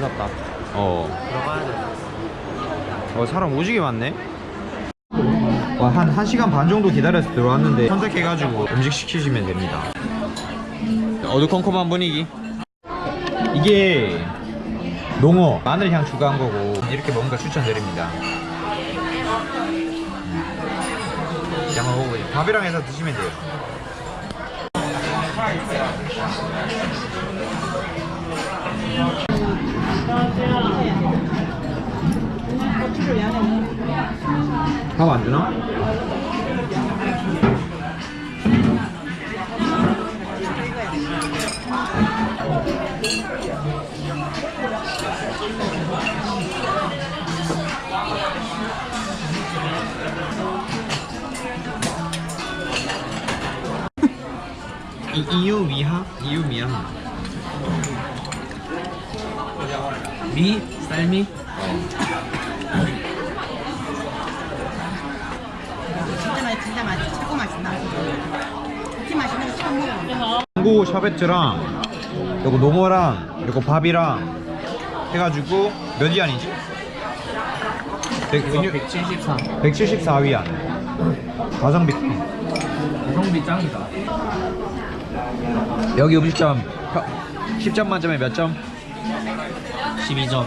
지났다. 어. 들어가야 돼. 어 사람 오지게 많네. 와, 한 1시간 반 정도 기다려서 들어왔는데 선택해가지고 음식 시키시면 됩니다. 어두컴컴한 분위기. 이게 농어, 마늘 향 추가한 거고 이렇게 먹는 거 추천드립니다. 음. 한번 먹어보세요. 밥이랑 해서 드시면 돼요. 밥 안 주나? 이, 이유 미하? 이유 미하 미? 쌀미? 진짜 맛있 진짜 맛있 최고 맛있다. 그렇게 맛있는 거 처음 먹어. 망고 샤베트랑 요거 농어랑 요거 밥이랑 해가지고 몇 위안이지? 100, 이거 173. 174위안 가성비 성비 짱이다. 여기 음식점 평- 10점 만점에 몇 점? 12점.